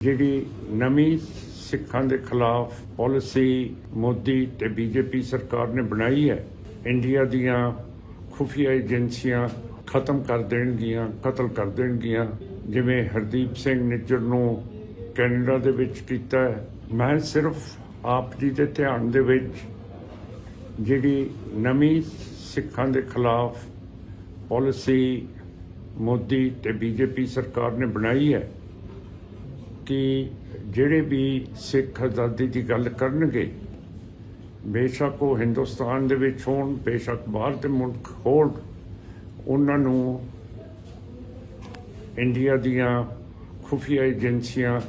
ਜਿਹੜੀ ਨਵੀਂ ਸਿੱਖਾਂ ਦੇ ਖਿਲਾਫ ਪਾਲਿਸੀ ਮੋਦੀ ਤੇ ਬੀਜੇਪੀ ਸਰਕਾਰ ਨੇ ਬਣਾਈ ਹੈ, ਇੰਡੀਆ ਦੀਆਂ ਖੁਫੀਆ ਏਜੰਸੀਆਂ ਖਤਮ ਕਰ ਦੇਣਗੀਆਂ, ਕਤਲ ਕਰ ਦੇਣਗੀਆਂ, ਜਿਵੇਂ ਹਰਦੀਪ ਸਿੰਘ ਨਿੱਜਰ ਨੂੰ ਕੈਨੇਡਾ ਦੇ ਵਿੱਚ ਕੀਤਾ ਹੈ। ਮੈਂ ਸਿਰਫ ਆਪ ਜੀ ਦੇ ਧਿਆਨ ਦੇ ਵਿੱਚ ਜਿਹੜੀ ਨਵੀਂ ਸਿੱਖਾਂ ਦੇ ਖਿਲਾਫ ਪਾਲਿਸੀ ਮੋਦੀ ਤੇ ਬੀਜੇਪੀ ਸਰਕਾਰ ਨੇ ਬਣਾਈ ਹੈ ਕਿ ਜਿਹੜੇ ਵੀ ਸਿੱਖ ਆਜ਼ਾਦੀ ਦੀ ਗੱਲ ਕਰਨਗੇ, ਬੇਸ਼ੱਕ ਉਹ ਹਿੰਦੁਸਤਾਨ ਦੇ ਵਿੱਚ ਹੋਣ, ਬੇਸ਼ੱਕ ਬਾਹਰ ਦੇ ਮੁਲਕ ਹੋਣ, ਉਹਨਾਂ ਨੂੰ ਇੰਡੀਆ ਦੀਆਂ ਖੁਫੀਆ ਏਜੰਸੀਆਂ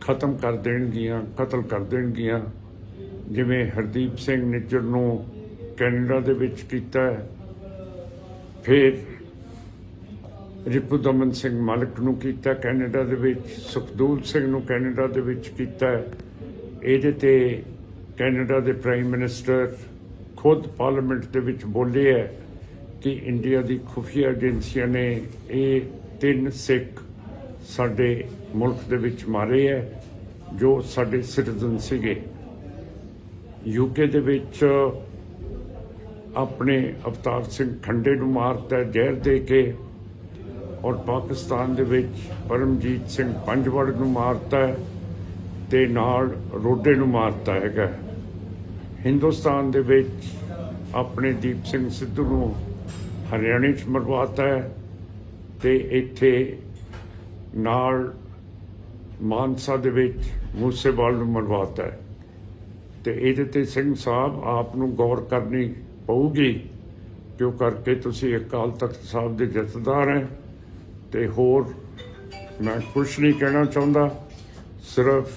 ਖਤਮ ਕਰ ਦੇਣਗੀਆਂ, ਕਤਲ ਕਰ ਦੇਣਗੀਆਂ। ਜਿਵੇਂ ਹਰਦੀਪ ਸਿੰਘ ਨਿੱਜਰ ਨੂੰ ਕੈਨੇਡਾ ਦੇ ਵਿੱਚ ਕੀਤਾ ਫਿਰ ਰਿਪੁਦਮਨ ਸਿੰਘ ਮਲਕ ਨੂੰ ਕੀਤਾ, ਕੈਨੇਡਾ ਦੇ ਵਿੱਚ, ਸੁਖਦੂਲ ਸਿੰਘ ਨੂੰ ਕੈਨੇਡਾ ਦੇ ਵਿੱਚ ਕੀਤਾ। ਇਹਦੇ ਤੇ ਕੈਨੇਡਾ ਦੇ ਪ੍ਰਾਈਮ ਮਿਨਿਸਟਰ ਖੁਦ ਪਾਰਲੀਮੈਂਟ ਦੇ ਵਿੱਚ ਬੋਲੇ ਹੈ ਕਿ ਇੰਡੀਆ ਦੀ ਖੁਫੀਆ ਏਜੰਸੀਆਂ ਨੇ ਇਹ ਤਿੰਨ ਸਿੱਖ ਸਾਡੇ ਮੁਲਕ ਦੇ ਵਿੱਚ ਮਾਰੇ ਹੈ, ਜੋ ਸਾਡੇ ਸਿਟੀਜ਼ਨ ਸੀਗੇ। ਯੂਕੇ ਦੇ ਵਿੱਚ ਆਪਣੇ ਅਵਤਾਰ ਸਿੰਘ ਖੰਡੇ ਨੂੰ ਮਾਰਤਾ, ਜ਼ਹਿਰ ਦੇ ਕੇ ਔਰ ਪਾਕਿਸਤਾਨ ਦੇ ਵਿੱਚ ਪਰਮਜੀਤ ਸਿੰਘ ਪੰਜਵੜ ਨੂੰ ਮਾਰਤਾ ਹੈ ਤੇ ਨਾਲ ਰੋਡੇ ਨੂੰ ਮਾਰਤਾ ਹੈਗਾ ਹਿੰਦੁਸਤਾਨ ਦੇ ਵਿੱਚ ਆਪਣੇ ਦੀਪ ਸਿੰਘ ਸਿੱਧੂ ਨੂੰ ਹਰਿਆਣੇ 'ਚ ਮਰਵਾਤਾ ਹੈ ਤੇ ਇੱਥੇ ਨਾਲ ਮਾਨਸਾ ਦੇ ਵਿੱਚ ਮੂਸੇਵਾਲ ਨੂੰ ਮਰਵਾਤਾ ਹੈ। ਤੇ ਇਹਦੇ ਤੇ ਸਿੰਘ ਸਾਹਿਬ ਆਪ ਨੂੰ ਗੌਰ ਕਰਨੀ ਪਊਗੀ ਕਿਉਂ ਕਰਕੇ ਤੁਸੀਂ ਅਕਾਲ ਤਖਤ ਸਾਹਿਬ ਦੇ ਜਥੇਦਾਰ ਹੈ। ਤੇ ਹੋਰ ਮੈਂ ਕੁਝ ਨਹੀਂ ਕਹਿਣਾ ਚਾਹੁੰਦਾ। ਸਿਰਫ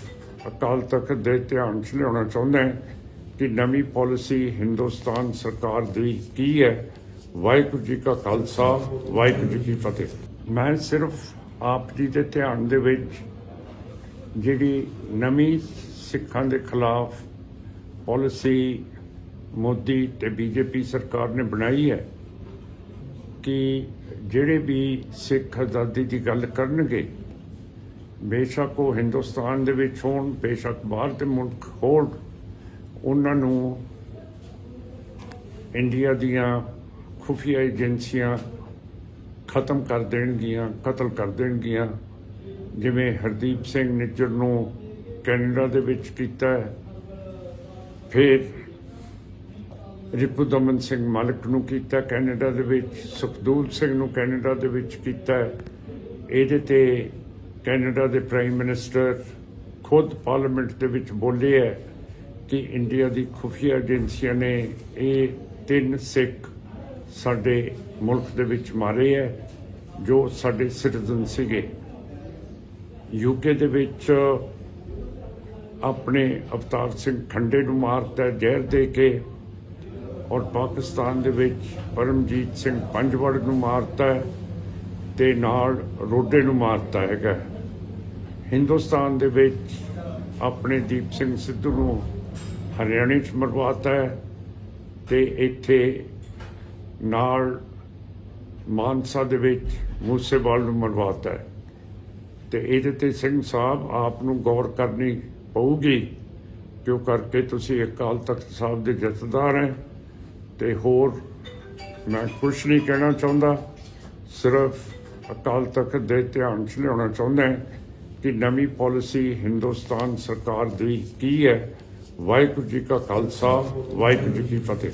ਅਕਾਲ ਤਖਤ ਦੇ ਧਿਆਨ 'ਚ ਲਿਆਉਣਾ ਚਾਹੁੰਦਾ ਕਿ ਨਵੀਂ ਪਾਲਿਸੀ ਹਿੰਦੁਸਤਾਨ ਸਰਕਾਰ ਦੀ ਕੀ ਹੈ? ਵਾਹਿਗੁਰੂ ਜੀ ਕਾ ਖਾਲਸਾ, ਵਾਹਿਗੁਰੂ ਜੀ ਕੀ ਫਤਿਹ। ਮੈਂ ਸਿਰਫ ਆਪ ਜੀ ਦੇ ਧਿਆਨ ਦੇ ਵਿੱਚ ਜਿਹੜੀ ਨਵੀਂ ਸਿੱਖਾਂ ਦੇ ਖਿਲਾਫ ਪਾਲਿਸੀ ਮੋਦੀ ਤੇ ਬੀਜੇਪੀ ਸਰਕਾਰ ਨੇ ਬਣਾਈ ਹੈ ਕਿ ਜਿਹੜੇ ਵੀ ਸਿੱਖ ਆਜ਼ਾਦੀ ਦੀ ਗੱਲ ਕਰਨਗੇ, ਬੇਸ਼ੱਕ ਉਹ ਹਿੰਦੁਸਤਾਨ ਦੇ ਵਿੱਚ ਹੋਣ, ਬੇਸ਼ੱਕ ਬਾਹਰ ਦੇ ਮੁਲਕ ਹੋਣ, ਉਹਨਾਂ ਨੂੰ ਇੰਡੀਆ ਦੀਆਂ ਖੁਫੀਆ ਏਜੰਸੀਆਂ ਖਤਮ ਕਰ ਦੇਣਗੀਆਂ, ਕਤਲ ਕਰ ਦੇਣਗੀਆਂ। ਜਿਵੇਂ ਹਰਦੀਪ ਸਿੰਘ ਨਿੱਜਰ ਨੂੰ ਕੈਨੇਡਾ ਦੇ ਵਿੱਚ ਕੀਤਾ ਫਿਰ ਰਿਪੂ ਦਮਨ ਸਿੰਘ ਮਲਕ ਨੂੰ ਕੀਤਾ, ਕੈਨੇਡਾ ਦੇ ਵਿੱਚ, ਸੁਖਦੂਲ ਸਿੰਘ ਨੂੰ ਕੈਨੇਡਾ ਦੇ ਵਿੱਚ ਕੀਤਾ। ਇਹਦੇ ਤੇ ਕੈਨੇਡਾ ਦੇ ਪ੍ਰਾਈਮ ਮਿਨਿਸਟਰ ਖੁਦ ਪਾਰਲੀਮੈਂਟ ਦੇ ਵਿੱਚ ਬੋਲੇ ਹੈ ਕਿ ਇੰਡੀਆ ਦੀ ਖੁਫੀਆ ਏਜੰਸੀਆਂ ਨੇ ਇਹ ਤਿੰਨ ਸਿੱਖ ਸਾਡੇ ਮੁਲਕ ਦੇ ਵਿੱਚ ਮਾਰੇ ਹੈ, ਜੋ ਸਾਡੇ ਸਿਟੀਜ਼ਨ ਸੀਗੇ। ਯੂਕੇ ਦੇ ਵਿੱਚ ਆਪਣੇ ਅਵਤਾਰ ਸਿੰਘ ਖੰਡੇ ਨੂੰ ਮਾਰਤਾ, ਜ਼ਹਿਰ ਦੇ ਕੇ ਔਰ ਪਾਕਿਸਤਾਨ ਦੇ ਵਿੱਚ ਪਰਮਜੀਤ ਸਿੰਘ ਪੰਜਵੜ ਨੂੰ ਮਾਰਤਾ ਹੈ ਤੇ ਨਾਲ ਰੋਡੇ ਨੂੰ ਮਾਰਤਾ ਹੈਗਾ ਹਿੰਦੁਸਤਾਨ ਦੇ ਵਿੱਚ ਆਪਣੇ ਦੀਪ ਸਿੰਘ ਸਿੱਧੂ ਨੂੰ ਹਰਿਆਣੇ 'ਚ ਮਰਵਾਤਾ ਹੈ ਤੇ ਇੱਥੇ ਨਾਲ ਮਾਨਸਾ ਦੇ ਵਿੱਚ ਮੂਸੇਵਾਲ ਨੂੰ ਮਰਵਾਤਾ ਹੈ। ਤੇ ਇਹਦੇ ਤੇ ਸਿੰਘ ਸਾਹਿਬ ਆਪ ਨੂੰ ਗੌਰ ਕਰਨੀ ਪਊਗੀ ਕਿਉਂ ਕਰਕੇ ਤੁਸੀਂ ਅਕਾਲ ਤਖਤ ਸਾਹਿਬ ਦੇ ਜਥੇਦਾਰ ਹੈ। ਤੇ ਹੋਰ ਮੈਂ ਕੁਝ ਨਹੀਂ ਕਹਿਣਾ ਚਾਹੁੰਦਾ। ਸਿਰਫ ਅਕਾਲ ਤਖਤ ਦੇ ਧਿਆਨ 'ਚ ਲਿਆਉਣਾ ਚਾਹੁੰਦਾ ਕਿ ਨਵੀਂ ਪਾਲਿਸੀ ਹਿੰਦੁਸਤਾਨ ਸਰਕਾਰ ਦੀ ਕੀ ਹੈ? ਵਾਹਿਗੁਰੂ ਜੀ ਕਾ ਖਾਲਸਾ, ਵਾਹਿਗੁਰੂ ਜੀ ਕੀ ਫਤਿਹ।